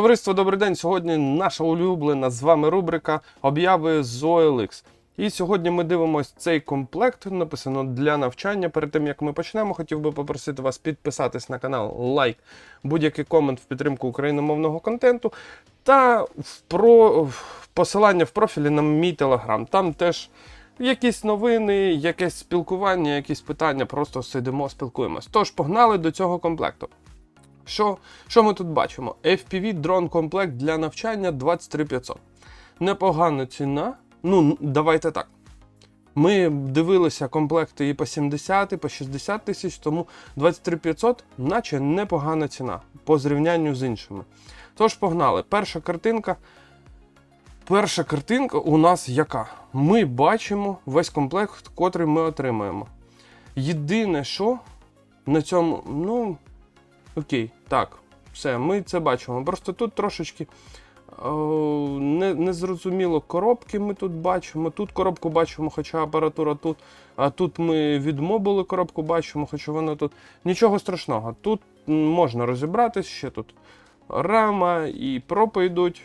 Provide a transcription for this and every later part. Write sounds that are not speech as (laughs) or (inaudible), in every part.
Товариство, добрий день. Сьогодні наша улюблена з вами рубрика обяви з. І сьогодні ми дивимося цей комплект, написано для навчання. Перед тим як ми почнемо, хотів би попросити вас підписатись на канал, лайк, будь-який комент в підтримку україномовного контенту та в про посилання в профілі на мій телеграм. Там теж якісь новини, якесь спілкування, якісь питання. Просто сидимо, спілкуємось. Тож погнали до цього комплекту. Що, що ми тут бачимо? FPV дрон комплект для навчання 23500. Непогана ціна. Ну, давайте так. Ми дивилися комплекти і по 70, і по 60 тисяч, тому 23500, наче непогана ціна по зрівнянню з іншими. Тож погнали. Перша картинка. Перша картинка у нас яка? Ми бачимо весь комплект, котрий ми отримаємо. Єдине, що на цьому, ну, Окей, так, все, ми це бачимо. Просто тут трошечки о, не, незрозуміло коробки ми тут бачимо. Тут коробку бачимо, хоча апаратура тут. А тут ми від мобули коробку бачимо, хоча вона тут. Нічого страшного. Тут можна розібратись, ще тут рама і пропи йдуть,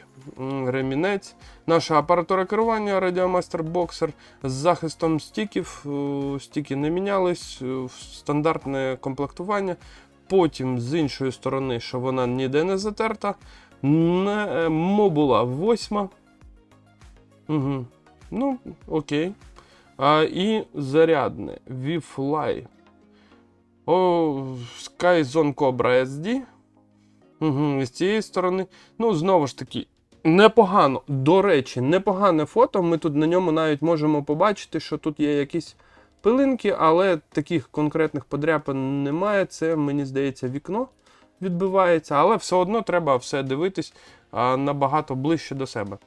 ремінець. Наша апаратура керування Радіомастер Боксер з захистом стіків. Стіки не мінялись, стандартне комплектування. Потім з іншої сторони, що вона ніде не затерта. Е, мобула восьма. Угу. Ну, окей. А, і зарядне. О, Skyzone Cobra SD. Угу, з цієї сторони. Ну, знову ж таки, непогано. До речі, непогане фото. Ми тут на ньому навіть можемо побачити, що тут є якісь пилинки, але таких конкретних подряпин немає. Це, мені здається, вікно відбивається, але все одно треба все дивитись набагато ближче до себе.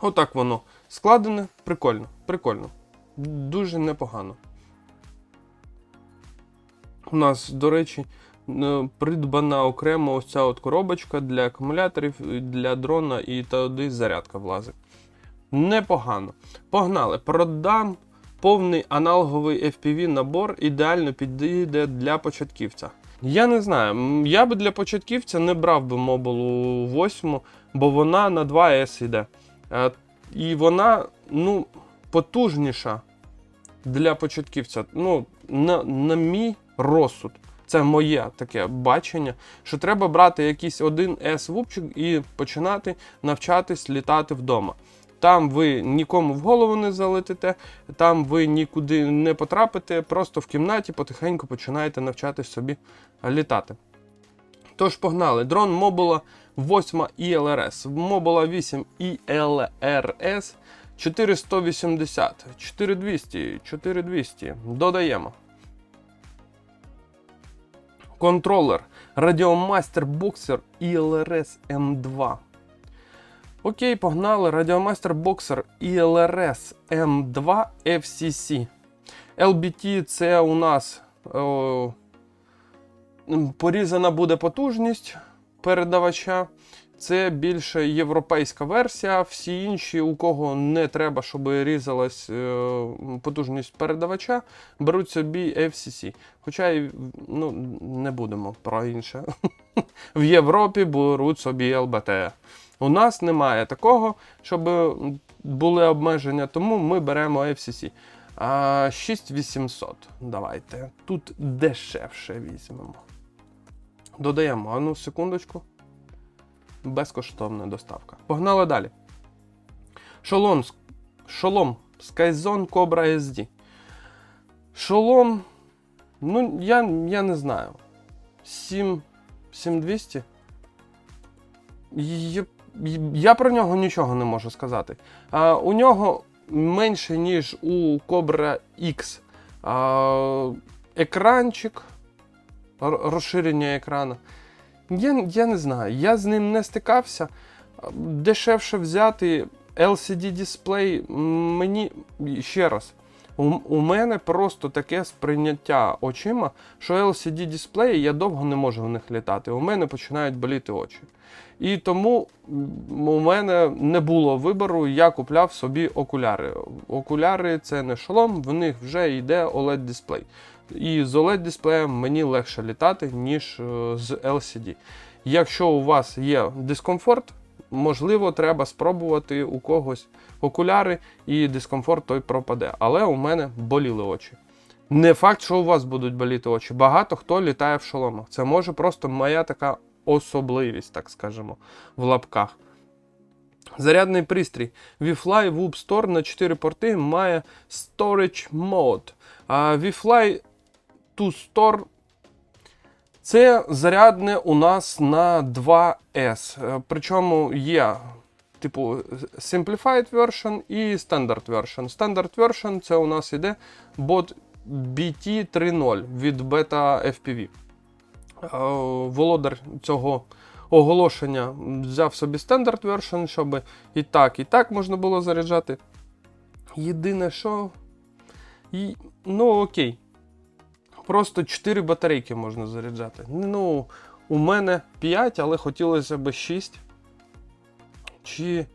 Отак воно складене, прикольно, прикольно. Дуже непогано. У нас, до речі, е, придбана окремо ось ця от коробочка для акумуляторів, для дрона і туди зарядка влазить. Непогано. Погнали, продам повний аналоговий FPV набор ідеально підійде для початківця. Я не знаю, я би для початківця не брав би мобулу 8, бо вона на 2С йде. Е, І вона ну, потужніша для початківця. Ну, на, на мій розсуд. Це моє таке бачення, що треба брати якийсь один S-вупчик і починати навчатись літати вдома. Там ви нікому в голову не залетите, там ви нікуди не потрапите, просто в кімнаті потихеньку починаєте навчатись собі літати. Тож погнали. Дрон Мобула 8 ILRS. Мобула 8 ILRS 4180, 4200, 4200. Додаємо. Контролер Radiomaster Boxer ILRS M2. Окей, погнали. Радіомастер Боксер ILRS M2 FCC. LBT це у нас о, порізана буде потужність передавача. Це більше європейська версія. Всі інші, у кого не треба, щоб різалась е, потужність передавача, беруть собі FCC. Хоча ну, не будемо про інше. (laughs) В Європі беруть собі LBT. У нас немає такого, щоб були обмеження, тому ми беремо FCC. 6800. Давайте. Тут дешевше візьмемо. Додаємо, а ну, секундочку. Безкоштовна доставка. Погнали далі. Шолом. Шолом. Skyzone Cobra SD. Шолом. Ну, я, я не знаю. 7. 7200. Я, про нього нічого не можу сказати. А, у нього менше, ніж у Cobra X. А, екранчик, розширення екрану. Я, я не знаю, я з ним не стикався. Дешевше взяти LCD дисплей мені ще раз. У, у мене просто таке сприйняття очима, що LCD дисплеї я довго не можу в них літати. У мене починають боліти очі. І тому у мене не було вибору, я купляв собі окуляри. Окуляри це не шолом, в них вже йде OLED дисплей. І з OLED дисплеєм мені легше літати, ніж е, з LCD. Якщо у вас є дискомфорт, можливо, треба спробувати у когось окуляри, і дискомфорт той пропаде. Але у мене боліли очі. Не факт, що у вас будуть боліти очі. Багато хто літає в шоломах. Це може просто моя така особливість, так скажемо, в лапках. Зарядний пристрій VFly Whoop Store на 4 порти має Storage Mode. VFly to Store це зарядне у нас на 2S. Е, Причому є типу Simplified version і Standard version. Standard version це у нас іде бот BT 3.0 від Beta FPV. Е, Володар цього оголошення взяв собі Standard version, щоб і так, і так можна було заряджати. Єдине, що. І... Ну, окей. Просто 4 батарейки можна заряджати. Ну, у мене 5, але хотілося б 6. Чи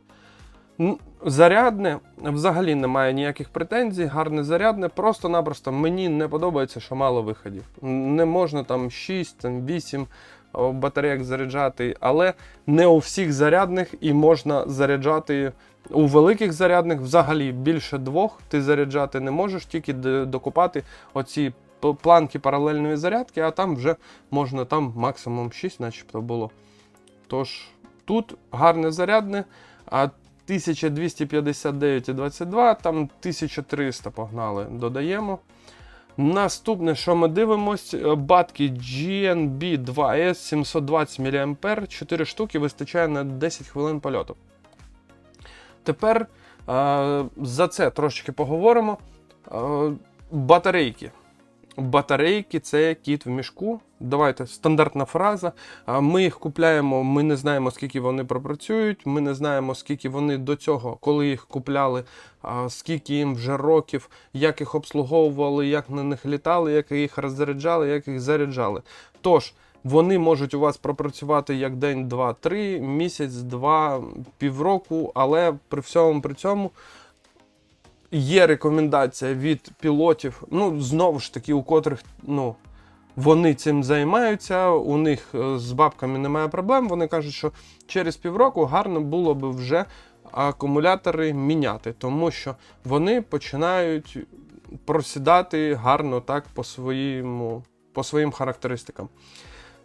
зарядне взагалі немає ніяких претензій, гарне зарядне. Просто-напросто мені не подобається, що мало виходів. Не можна там 6, там 8 о, батарейок заряджати, але не у всіх зарядних і можна заряджати. У великих зарядних взагалі більше двох ти заряджати не можеш, тільки докупати оці планки паралельної зарядки, а там вже можна там максимум 6, начебто було. Тож тут гарне зарядне, а 1259,22, там 1300 погнали, додаємо. Наступне, що ми дивимось, е, батки GNB 2S 720 мА, 4 штуки вистачає на 10 хвилин польоту. Тепер е, за це трошечки поговоримо. Е, батарейки. Батарейки це кіт в мішку. Давайте стандартна фраза. Ми їх купляємо, ми не знаємо, скільки вони пропрацюють. Ми не знаємо, скільки вони до цього, коли їх купляли, скільки їм вже років, як їх обслуговували, як на них літали, як їх роззаряджали, як їх заряджали. Тож. Вони можуть у вас пропрацювати як день, два, три, місяць, два, півроку, але при всьому при цьому є рекомендація від пілотів, ну, знову ж таки, у котрих ну, вони цим займаються, у них е, з бабками немає проблем. Вони кажуть, що через півроку гарно було би вже акумулятори міняти, тому що вони починають просідати гарно так по, своєму, по своїм характеристикам.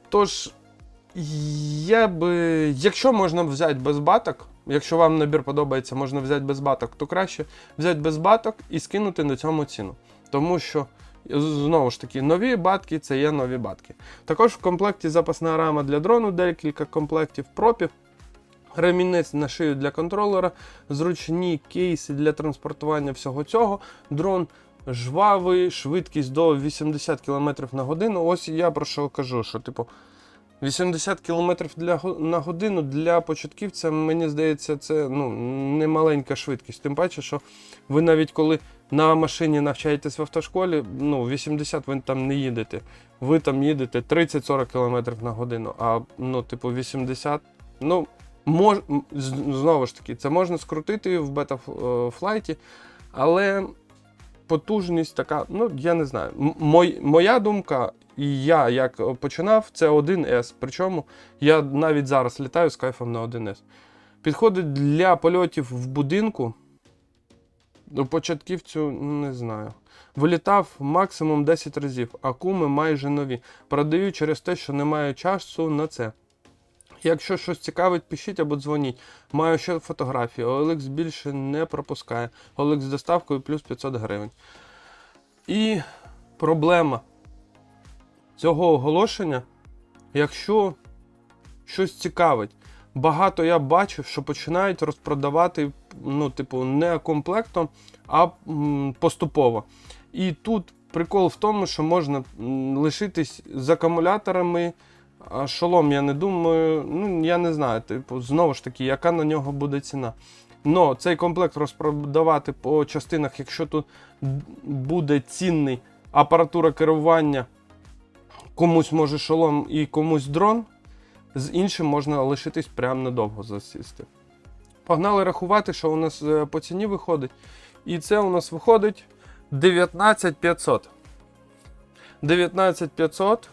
Тож, я би, якщо можна взяти без баток, якщо вам набір подобається, можна взяти без баток, то краще взяти без баток і скинути на цьому ціну. Тому що, знову ж таки, нові батки це є нові батки. Також в комплекті запасна рама для дрону, декілька комплектів пропів, ремінець на шию для контролера, зручні кейси для транспортування всього цього. Дрон жвавий, швидкість до 80 км на годину. Ось я про що кажу, що типу. 80 км для, на годину для початківця, мені здається, це ну, не маленька швидкість. Тим паче, що ви навіть коли на машині навчаєтесь в автошколі, ну, 80 ви там не їдете. Ви там їдете 30-40 км на годину, а ну, типу, 80. Ну, мож, знову ж таки, це можна скрутити в бета-флайті, але потужність така, ну я не знаю. Моя думка, і я як е, починав, це 1С. Причому я навіть зараз літаю з кайфом на 1С. Підходить для польотів в будинку. У початківцю не знаю. Вилітав максимум 10 разів, а куми майже нові. Продаю через те, що немає часу на це. Якщо щось цікавить, пишіть або дзвоніть. Маю ще фотографії. OLX більше не пропускає. OLX з доставкою плюс 500 гривень. І проблема цього оголошення, якщо щось цікавить, багато я бачив, що починають розпродавати, ну, типу, не комплектом, а поступово. І тут прикол в тому, що можна лишитись з акумуляторами. А шолом, я не думаю, ну я не знаю, типу, знову ж таки, яка на нього буде ціна. Но цей комплект розпродавати по частинах, якщо тут буде цінний апаратура керування, комусь може шолом і комусь дрон, з іншим можна лишитись прямо надовго засісти. Погнали рахувати, що у нас е, по ціні виходить. І це у нас виходить 19500. 19500.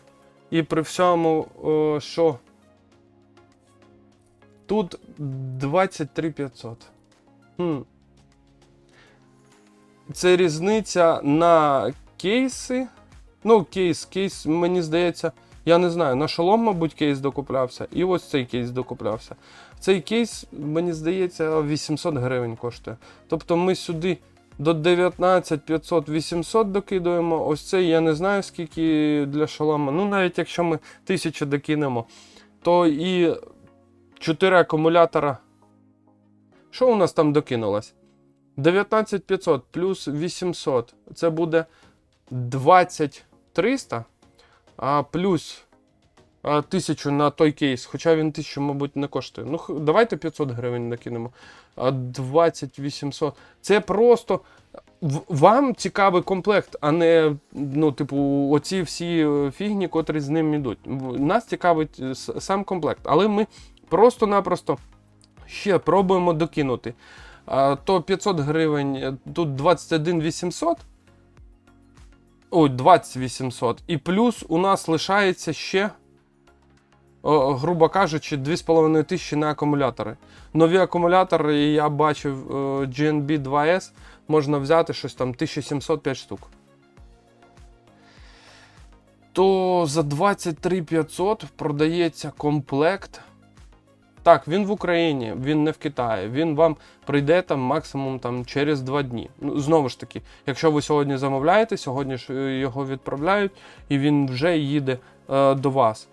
І при всьому, о, що Тут 23 500. Хм. Це різниця на кейси. Ну, кейс, кейс, мені здається, я не знаю, на шолом, мабуть, кейс докуплявся, і ось цей кейс докуплявся. Цей кейс, мені здається, 800 гривень коштує. Тобто ми сюди до 19 500 800 докидуємо. Ось цей я не знаю, скільки для шолома. Ну, навіть якщо ми 1000 докинемо, то і 4 акумулятора. Що у нас там докинулось? 19500 плюс 800. Це буде 20300, а плюс 1000 на той кейс. Хоча він 1000, мабуть, не коштує. Ну, давайте 500 гривень накинемо. А 2800. Це просто. Вам цікавий комплект, а не, ну, типу, оці всі е, фігні, котрі з ним йдуть. Нас цікавить е, сам комплект, але ми просто-напросто ще пробуємо докинути. То 500 гривень, е, тут 21 800. Ой, 20 800. І плюс у нас лишається ще, грубо кажучи, 2,5 тисячі на акумулятори. Нові акумулятори, я бачив е, GNB 2S, можна взяти щось там 1705 штук. То за 23 500 продається комплект. Так, він в Україні, він не в Китаї. Він вам прийде там максимум там, через 2 дні. Ну, знову ж таки, якщо ви сьогодні замовляєте, сьогодні ж е, його відправляють, і він вже їде е, до вас.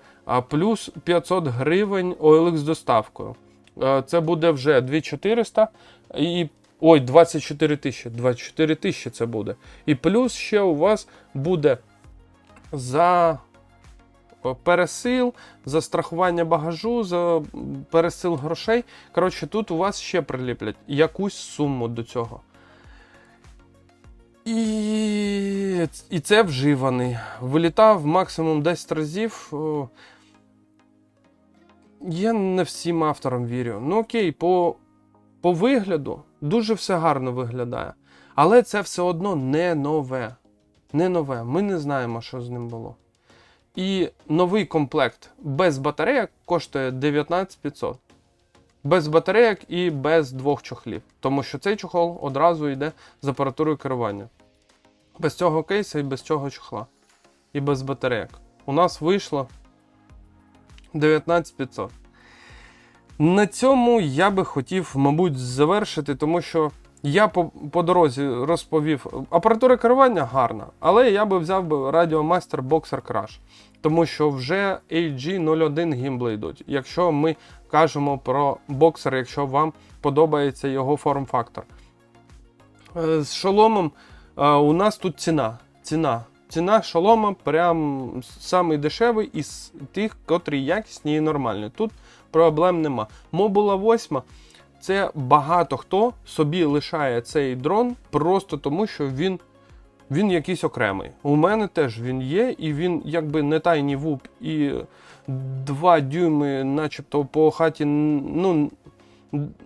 Плюс 500 гривень OLX з доставкою. Е, це буде вже 2400 і. Ой, 24 тисячі. 24 тисячі це буде. І плюс ще у вас буде за пересил, за страхування багажу, за пересил грошей. Коротше, тут у вас ще приліплять якусь суму до цього. І, і це вживаний. Вилітав максимум 10 разів. Я не всім авторам вірю. Ну окей, по, по вигляду дуже все гарно виглядає. Але це все одно не нове. Не нове. Ми не знаємо, що з ним було. І новий комплект без батарейок коштує 19500. Без батарейок і без двох чохлів. Тому що цей чохол одразу йде з апаратурою керування. Без цього кейса і без цього чохла. І без батарейок. У нас вийшло 19500. На цьому я би хотів, мабуть, завершити, тому що я по, по дорозі розповів, апаратура керування гарна, але я би взяв би Radiomaster Boxer Crash, тому що вже AG01 гімбли йдуть. Якщо ми кажемо про боксер, якщо вам подобається його форм-фактор. Е, З шоломом е, у нас тут ціна. Ціна. Ціна шолома прям самий дешевий із тих, котрі якісні і нормальні. Тут проблем нема. Мобула 8 це багато хто собі лишає цей дрон просто тому, що він, він якийсь окремий. У мене теж він є, і він якби не тайні вуп і 2 дюйми, начебто по хаті, ну.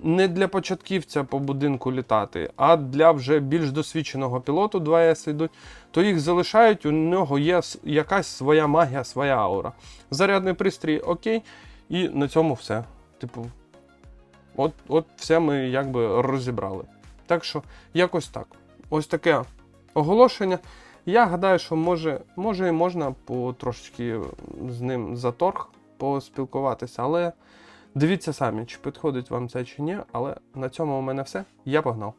Не для початківця по будинку літати, а для вже більш досвідченого пілоту 2С йдуть, то їх залишають, у нього є якась своя магія, своя аура. Зарядний пристрій окей, і на цьому все. Типу, от, от все ми якби розібрали. Так що, якось так. Ось таке оголошення. Я гадаю, що може, може і можна по трошечки з ним за поспілкуватися, але дивіться самі, чи підходить вам це чи ні. Але на цьому у мене все. Я погнав.